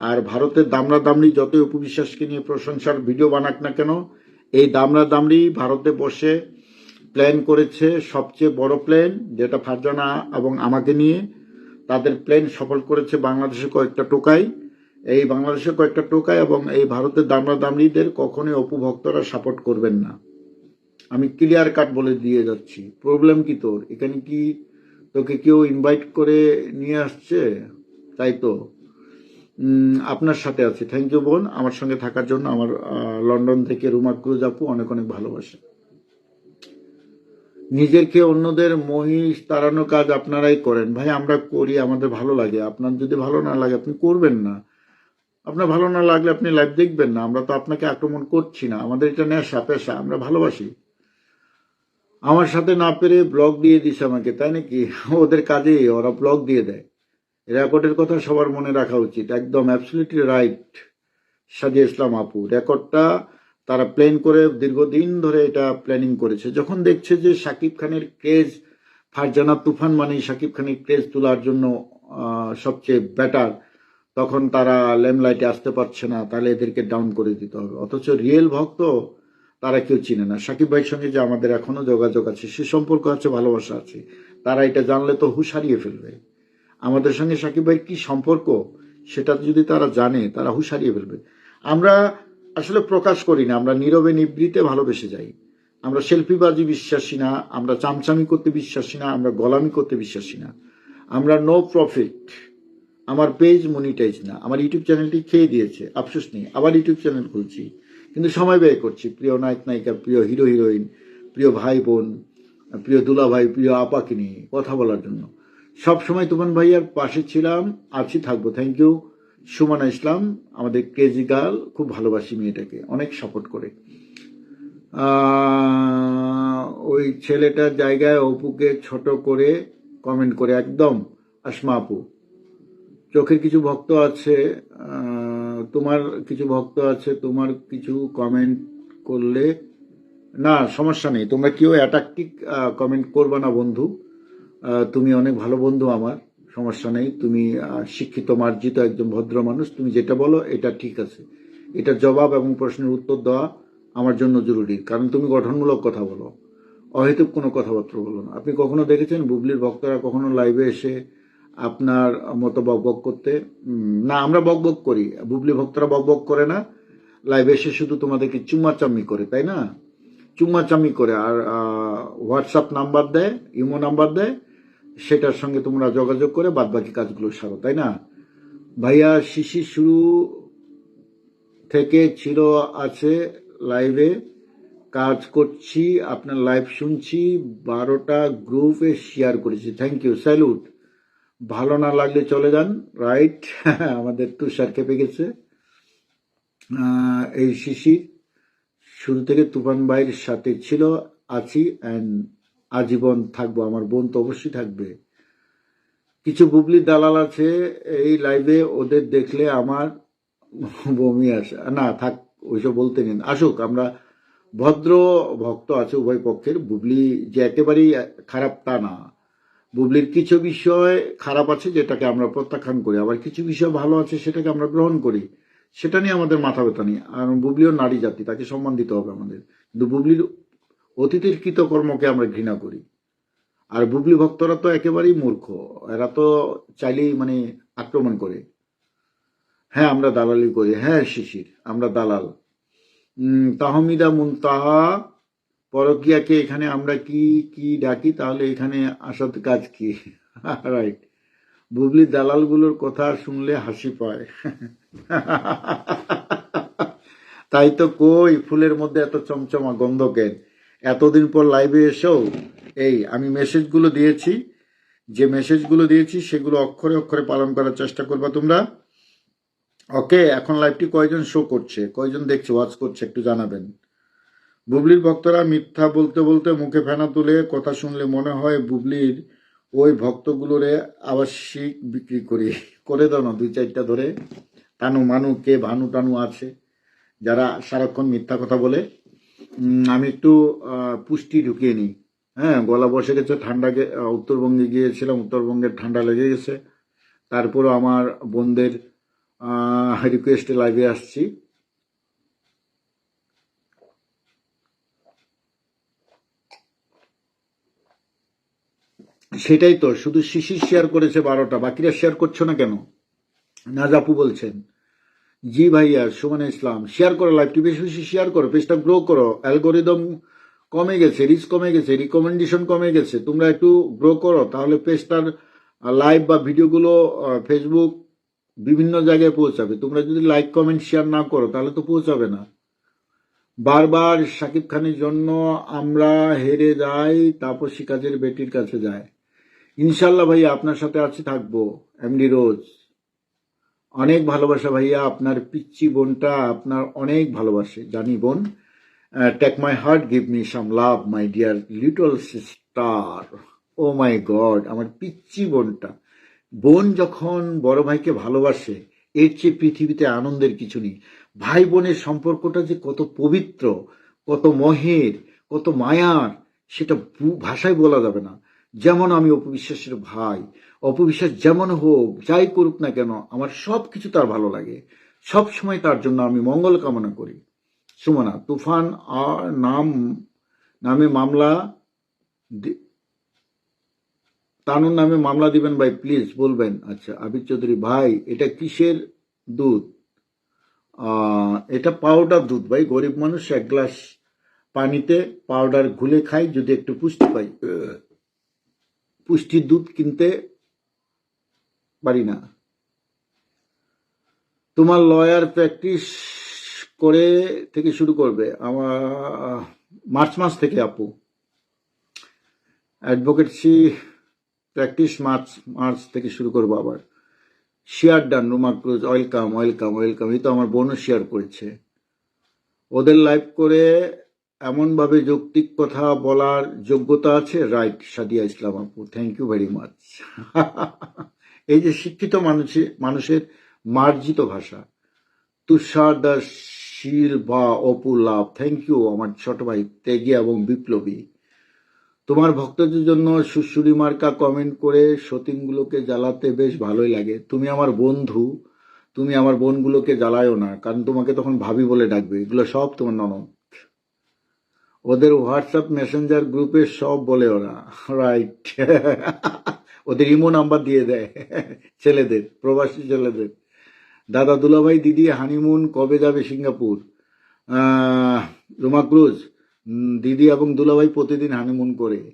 আর ভারতের দামড়া দামড়ি যতই উপবিশ্বাসকে নিয়ে প্রশংসার ভিডিও বানাক না কেন, এই দামরা দামড়ি ভারতে বসে প্ল্যান করেছে সবচেয়ে বড় প্ল্যান যেটা ফারজানা এবং আমাকে নিয়ে তাদের প্ল্যান সফল করেছে বাংলাদেশের কয়েকটা টোকাই। এই বাংলাদেশের কয়েকটা টোকাই এবং এই ভারতের দামড়া দামড়িদের কখনোই অপুভক্তরা সাপোর্ট করবেন না। আমি ক্লিয়ার কাট বলে দিয়ে যাচ্ছি। প্রবলেম কি তোর? এখানে কি তোকে কেউ ইনভাইট করে নিয়ে আসছে? তাই তো? আপনার সাথে আছি। থ্যাংক ইউ বোন। আমার সঙ্গে থাকার জন্য আমার লন্ডন থেকে রুমা ক্রুজ আপু অনেক অনেক ভালোবাসে। নিজেরকে অন্যদের মহিষ তাড়ানোর কাজ আপনারাই করেন। ভাই, আমরা করি, আমাদের ভালো লাগে। আপনার যদি ভালো না লাগে, আপনি করবেন না। আপনার ভালো না লাগলে আপনি লাইভ দেখবেন না। আমরা তো আপনাকে আক্রমণ করছি না। আমাদের এটা নেশা, পেশা। আমরা ভালোবাসি। আমার সাথে না পেরে ব্লগ দিয়ে দিছে আমাকে, তাই নাকি? ওদের কাজে ওরা ব্লগ দিয়ে দেয়। রেকর্ডের কথা সবার মনে রাখা উচিত। একদম অ্যাবসলিউটলি রাইট সাজিয়া ইসলাম আপু। রেকর্ডটা তারা প্ল্যান করে দীর্ঘদিন ধরে এটা প্ল্যানিং করেছে। যখন দেখছে যে শাকিব খানের ক্রেজ ফারজানা তুফান মানে শাকিব খানের ক্রেজ তোলার জন্য সবচেয়ে বেটার তখন তারা লেমলাইটে আসতে পারছে না, তাহলে এদেরকে ডাউন করে দিতে হবে। অথচ রিয়েল ভক্ত তারা কেউ চিনে না। সাকিব ভাইয়ের সঙ্গে যে আমাদের এখনও যোগাযোগ আছে, সে সম্পর্ক আছে, ভালোবাসা আছে। তারা এটা জানলে তো হুশ হারিয়ে ফেলবে। আমাদের সঙ্গে সাকিব ভাইয়ের কি সম্পর্ক, সেটা যদি তারা জানে, তারা হুশারিয়ে ফেলবে। আমরা আসলে প্রকাশ করি না, আমরা নীরবে নিবৃতে ভালোবেসে যাই। আমরা সেলফিবাজি বিশ্বাসী না, আমরা চামচামি করতে বিশ্বাসী না, আমরা গলামি করতে বিশ্বাসী না। আমরা নো প্রফিট আমার পেজ মনিটাইজ না। আমার ইউটিউব চ্যানেলটি খেয়ে দিয়েছে, আফসোস নেই, আবার ইউটিউব চ্যানেল খুলছি। কিন্তু সময় ব্যয় করছি, প্রিয় নায়ক, নায়িকা, প্রিয় হিরো হিরোইন প্রিয় ভাই বোন, প্রিয় দুলা ভাই প্রিয় আপাকে নিয়ে কথা বলার জন্য। সব সময় তুমান ভাইয়ার পাশে ছিলাম, আছি, থাকব। থ্যাংক ইউ সুমানা ইসলাম, আমাদের ক্রেজি গার্ল খুব ভালোবাসি মেয়েটাকে, অনেক সাপোর্ট করে। ওই ছেলেটার জায়গায় অপুকে ছোট করে কমেন্ট করে, একদম, আসমা আপু। চোখের কিছু ভক্ত আছে তোমার কিছু ভক্ত আছে, তোমার কিছু কমেন্ট করলে না, সমস্যা নেই, তোমরা কেউ অ্যাট্রাকটিভ কমেন্ট করবে না বন্ধু। তুমি অনেক ভালো বন্ধু আমার, সমস্যা নেই। তুমি শিক্ষিত, মার্জিত একজন ভদ্র মানুষ। তুমি যেটা বলো, এটা ঠিক আছে। এটা জবাব এবং প্রশ্নের উত্তর দেওয়া আমার জন্য জরুরি। কারণ তুমি গঠনমূলক কথা বলো। অহেতুক কোনো কথাবার্তা বলো না। আপনি কখনো দেখেছেন বুবলির ভক্তরা কখনো লাইভে এসে আপনার মতো বকবক করতে? না, আমরা বকবক করি। বুবলি ভক্তরা বকবক করে না। লাইভে এসে শুধু তোমাদেরকে চুম্মাচাম্মি করে, তাই না? চুম্মাচাম্মি করে। আর হোয়াটসঅ্যাপ নাম্বার দেয়, ইমো নাম্বার দেয়। সেটার সঙ্গে তোমরা যোগাযোগ করে বাদবাকি কাজগুলো সারো, তাই না? ভাইয়া শিশির শুরু থেকে ছিল, আছে লাইভে। কাজ করছি, আপনার লাইভ শুনছি, বারোটা গ্রুপে শেয়ার করেছি। থ্যাংক ইউ স্যালুট ভালো না লাগলে চলে যান রাইট আমাদের তুষার কেঁপে গেছে। এই শিশির শুরু থেকে তুফান ভাইয়ের সাথে ছিল, আছি অ্যান্ড আজীবন থাকব, আমার বোন তো অবশ্যই থাকবে। কিছু বুবলি দালাল আছে, এই লাইভে ওদের দেখলে আমার বমি আসে। না, থাক, ওইসব বলতে নিন আসুক, আমরা ভদ্র ভক্ত আছে উভয় পক্ষের, বুবলি যে একেবারেই খারাপ তা না। বুবলির কিছু বিষয় খারাপ আছে যেটাকে আমরা প্রত্যাখ্যান করি, আবার কিছু বিষয় ভালো আছে সেটাকে আমরা গ্রহণ করি। সেটা নিয়ে আমাদের মাথা ব্যথা নেই। আর বুবলিও নারী জাতি, তাকে সম্মান দিতে হবে আমাদের। কিন্তু বুবলির অতীতের কৃতকর্মকে আমরা ঘৃণা করি। আর বুবলি ভক্তরা তো একেবারেই মূর্খ। এরা তো চাইলেই মানে আক্রমণ করে। হ্যাঁ আমরা দালালি করি। হ্যাঁ শিশির, আমরা দালাল। তাহমিদা মুনতাহা, পরকিয়াকে এখানে আমরা কি কি ডাকি? তাহলে এখানে আসার কাজ কি? রাইট বুবলি দালালগুলোর কথা শুনলে হাসি পায়। তাই তো কই, ফুলের মধ্যে এত চমচমা গন্ধ কেন? এতদিন পর লাইভে এসেও এই আমি মেসেজগুলো দিয়েছি, যে মেসেজগুলো দিয়েছি সেগুলো অক্ষরে অক্ষরে পালন করার চেষ্টা করবা তোমরা। ওকে, এখন লাইভটি কয়জন শো করছে? কয়জন দেখছে? ওয়াচ করছে, একটু জানাবেন। বুবলির ভক্তরা মিথ্যা বলতে বলতে মুখে ফেনা তুলে কথা শুনলে মনে হয় বুবলির ওই ভক্তগুলোরে আবাসিক বিক্রি করি। করে দাও না, দুই চারটা ধরে। টানু মানু, কে, ভানু টানু আছে, যারা সারাক্ষণ মিথ্যা কথা বলে। আমি একটু পুষ্টি ঢুকিয়ে নিই। হ্যাঁ গলা বসে গেছে, ঠান্ডা উত্তরবঙ্গে গিয়েছিলাম, উত্তরবঙ্গের ঠান্ডা লেগে গেছে। তারপরও আমার বোনদের রিকোয়েস্টে লাইভে আসছি। সেটাই তো, শুধু শিশির শেয়ার করেছে বারোটা, বাকিরা শেয়ার করছ না কেন? নাজাপু বলছেন। জি ভাইয়া, সুমান ইসলাম। শেয়ার করো লাইভটি বেশি বেশি শেয়ার করো পেজটা গ্রো করো। অ্যালগোরিদম কমে গেছে রিচ কমে গেছে রিকমেন্ডেশন কমে গেছে। তোমরা একটু গ্রো করো, তাহলে পেজটার লাইভ বা ভিডিওগুলো ফেসবুক বিভিন্ন জায়গায় পৌঁছাবে। তোমরা যদি লাইক কমেন্ট শেয়ার না করো, তাহলে তো পৌঁছাবে না। বারবার শাকিব খানের জন্য আমরা হেরে যাই তাপসী কাজের বেটির কাছে যায় ইনশাল্লাহ ভাইয়া, আপনার সাথে আছি, থাকব। এমডি রোজ অনেক ভালোবাসা ভাইয়া, আপনার পিচ্চি বোনটা আপনার অনেক ভালোবাসে, জানি বোন। Take my heart give me some love my dear little sister oh my god আমার পিচ্চি বোনটা। বোন যখন বড় ভাইকে ভালোবাসে, এর চেয়ে পৃথিবীতে আনন্দের কিছু নেই। ভাই বোনের সম্পর্কটা যে কত পবিত্র, কত মহের, কত মায়ার, সেটা ভাষায় বলা যাবে না। যেমন আমি অপবিশ্বাসের ভাই অপবিশ্বাস যেমন হোক, যাই করুক না কেন, আমার সব কিছু তার ভালো লাগে। সব সময় তার জন্য আমি মঙ্গল কামনা করি। সুমনা, তুফান আর নাম, নামে মামলা তানুর নামে মামলা দিবেন ভাই প্লিজ বলবেন। আচ্ছা আবির চৌধুরী, ভাই, এটা কিসের দুধ? এটা পাউডার দুধ ভাই, গরিব মানুষ এক গ্লাস পানিতে পাউডার ঘুলে খাই যদি একটু পুষ্টি পাই পুষ্টির দুধ কিনতে পারি না। তোমার লয়ার প্র্যাকটিস করে থেকে শুরু করবে। আমার মার্চ মাস থেকে আপু। অ্যাডভোকেটসি প্র্যাকটিস মার্চ মার্চ থেকে শুরু করব আবার। Share done Ruma Cruz welcome welcome welcome এই তো আমার বোনও শেয়ার করেছে। ওদের লাইভ করে এমনভাবে যৌক্তিক কথা বলার যোগ্যতা আছে? রাইট সাদিয়া ইসলাম আপু থ্যাংক ইউ ভেরি মাচ এই যে শিক্ষিত মানুষের মানুষের মার্জিত ভাষা। তুষার দাস শীল বা, অপু, লাভ থ্যাংক ইউ আমার ছোট ভাই ত্যাগী এবং বিপ্লবী। তোমার ভক্তদের জন্য সুশুরি মার্কা কমেন্ট করে সতীনগুলোকে জ্বালাতে বেশ ভালোই লাগে। তুমি আমার বন্ধু, তুমি আমার বোনগুলোকে জ্বালায়ও না, কারণ তোমাকে তখন ভাবি বলে ডাকবে। এগুলো সব তোমার ননদ। ওদের হোয়াটসঅ্যাপ মেসেঞ্জার গ্রুপে সব বলে ওরা। রাইট ওদের ইমো নাম্বার দিয়ে দেয় ছেলেদের, প্রবাসী ছেলেদের। দাদা দুলাভাই, দিদি, হানিমুন, কবে যাবে সিঙ্গাপুর? রুমা ক্রুজ দিদি এবং দুলাভাই প্রতিদিন হানিমুন করে।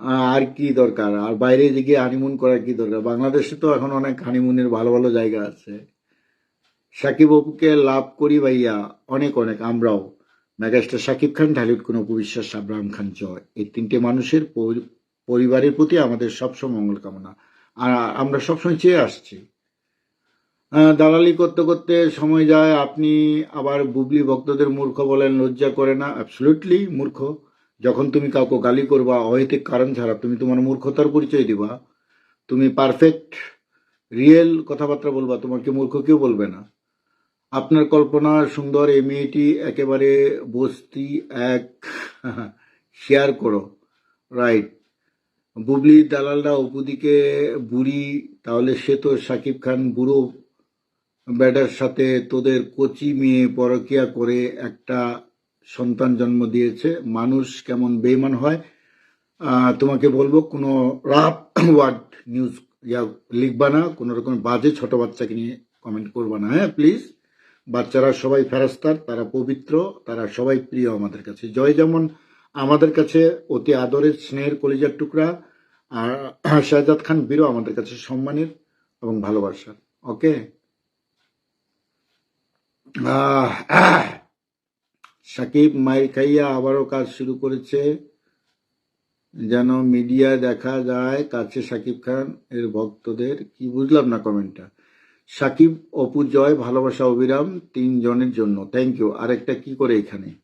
আর কি দরকার? আর বাইরে গিয়ে হানিমুন করার কি দরকার? বাংলাদেশে তো এখন অনেক হানিমুনের ভালো ভালো জায়গা আছে। সাকিব অপুকে লাভ করি ভাইয়া, অনেক অনেক, আমরাও। মেগাস্টার সাকিব খান, ঢালিউড কোন উপবিশ্বাস, আব্রাহাম খান, জয়। এই তিনটে মানুষের পরিবারের প্রতি আমাদের সবসময় মঙ্গল কামনা। আর আমরা সবসময় চেয়ে আসছি। দালালি করতে করতে সময় যায়, আপনি আবার বুবলি ভক্তদের মূর্খ বলেন, লজ্জা করে না? অ্যাবসলুটলি মূর্খ। যখন তুমি কাউকে গালি করবা, অহেতুক কারণ ছাড়া তুমি তোমার মূর্খতার পরিচয় দিবা। তুমি পারফেক্ট রিয়েল কথাবার্তা বলবা, তোমাকে মূর্খ কেউ বলবে না। আপনার কল্পনা সুন্দর, এই মেয়েটি একেবারে বস্তি এক শেয়ার করো। রাইট বুবলি দালালরা অপুদিকে বুড়ি, তাহলে সে তো সাকিব খান বুড়ো ব্যাডার সাথে তোদের কচি মেয়ে পরকিয়া করে একটা সন্তান জন্ম দিয়েছে। মানুষ কেমন বেইমান হয়? তোমাকে বলব, কোনো রাফ ওয়ার্ড নিউজ ইয়া লিখবা না, কোনো রকম বাজে ছোট বাচ্চাকে নিয়ে কমেন্ট করবা না হ্যাঁ প্লিজ? বাচ্চারা সবাই ফেরাস্তার, তারা পবিত্র, তারা সবাই প্রিয় আমাদের কাছে। জয় যেমন আমাদের কাছে অতি আদরের স্নেহের কলিজার টুকরা আর শাহজাদ খান বীরও আমাদের কাছে সম্মানের এবং ভালোবাসার। ওকে। সাকিব মাইর খাইয়া আবারও কাজ শুরু করেছে। যেন মিডিয়া দেখা যায় কাছে সাকিব খান এর ভক্তদের। কি বুঝলাম না কমেন্টটা? সাকিব, অপু, জয়, ভালোবাসা, অবিরাম, তিনজনের জন্য। থ্যাংক ইউ আরেকটা কি করে এখানে?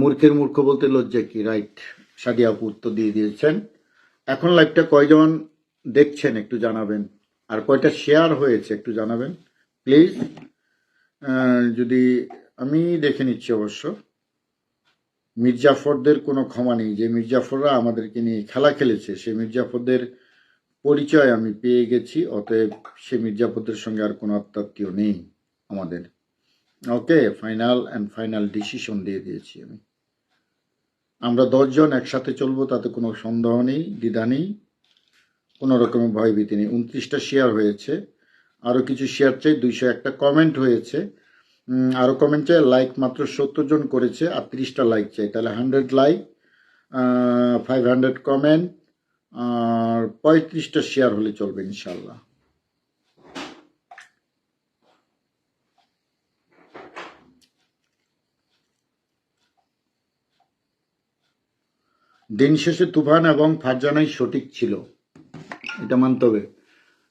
মূর্খের মূর্খ বলতে লজ্জা কি? রাইট সাদিয়া আপু উত্তর দিয়ে দিয়েছেন। এখন লাইভটা কয়জন দেখছেন একটু জানাবেন? আর কয়টা শেয়ার হয়েছে একটু জানাবেন? প্লিজ যদি আমি দেখে নিচ্ছি অবশ্য। মির্জাফরদের কোনো ক্ষমা নেই। যে মির্জাফররা আমাদেরকে নিয়ে খেলা খেলেছে সেই মির্জাফরদের পরিচয় আমি পেয়ে গেছি, অতএব সে মির্জাফরদের সঙ্গে আর কোনো আত্মাত্মীয় নেই আমাদের। Okay final and final decision দিয়ে দিয়েছি আমি। আমরা দশজন একসাথে চলবো, তাতে কোনো সন্দেহ নেই, দ্বিধা নেই। কোনো রকমের ভয়ভীতি নেই। উনত্রিশটা শেয়ার হয়েছে। আরও কিছু শেয়ার চাই, দুইশো একটা কমেন্ট হয়েছে। আরও কমেন্ট চাই লাইক মাত্র সত্তর জন করেছে, আর তিরিশটা লাইক চাই। তাহলে hundred like five hundred comment আর পঁয়ত্রিশটা শেয়ার হলে চলবে ইনশাল্লাহ দিন শেষে তুফান এবং ফারজানাই সঠিক ছিল। এটা মানতে হবে।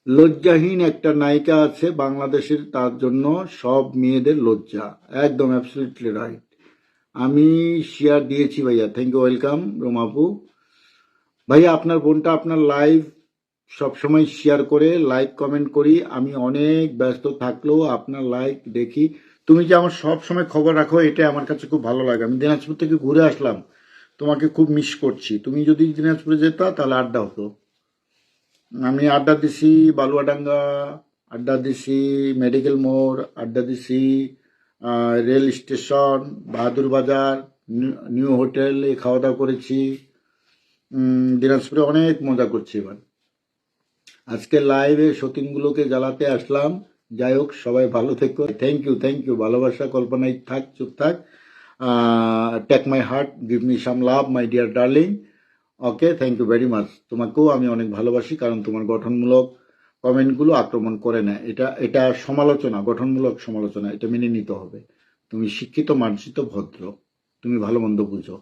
লজ্জাহীন একটা নায়িকা আছে বাংলাদেশের, তার জন্য সব মেয়েদের লজ্জা। একদম অ্যাবসলিউটলি রাইট আমি শেয়ার দিয়েছি ভাইয়া। থ্যাংক ইউ ওয়েলকাম রোমাপু। ভাইয়া, আপনার বোনটা আপনার লাইভ সবসময় শেয়ার করে লাইক কমেন্ট করি। আমি অনেক ব্যস্ত থাকলেও আপনার লাইক দেখি। তুমি যে আমার সব সময় খবর রাখো এটা আমার কাছে খুব ভালো লাগে। আমি দিনাজপুর থেকে ঘুরে আসলাম। তোমাকে খুব মিস করছি। তুমি যদি দিনাজপুরে যেতা, তাহলে আড্ডা হতো। আমি আড্ডা দিছি বালুয়াডাঙ্গা, আড্ডা দিছি মেডিকেল মোড়, আড্ডা দিছি রেল স্টেশন, বাহাদুর বাজার, নিউ- হোটেলে খাওয়া দাওয়া করেছি। দিনাজপুরে অনেক মজা করছি এবার। আজকে লাইভে সতীনগুলোকে জ্বালাতে আসলাম। যাই হোক, সবাই ভালো থেকো। থ্যাংক ইউ থ্যাংক ইউ ভালোবাসা, কল্পনায় থাক, চুপ থাক। Take my heart give me some love my dear darling okay thank you very much তোমাকেও আমি অনেক ভালোবাসি, কারণ তোমার গঠনমূলক কমেন্টগুলো আক্রমণ করে না এটা এটা সমালোচনা, গঠনমূলক সমালোচনা, এটা মেনে নিতে হবে। তুমি শিক্ষিত, মার্জিত, ভদ্র। তুমি ভালো, মন্দ বুঝো।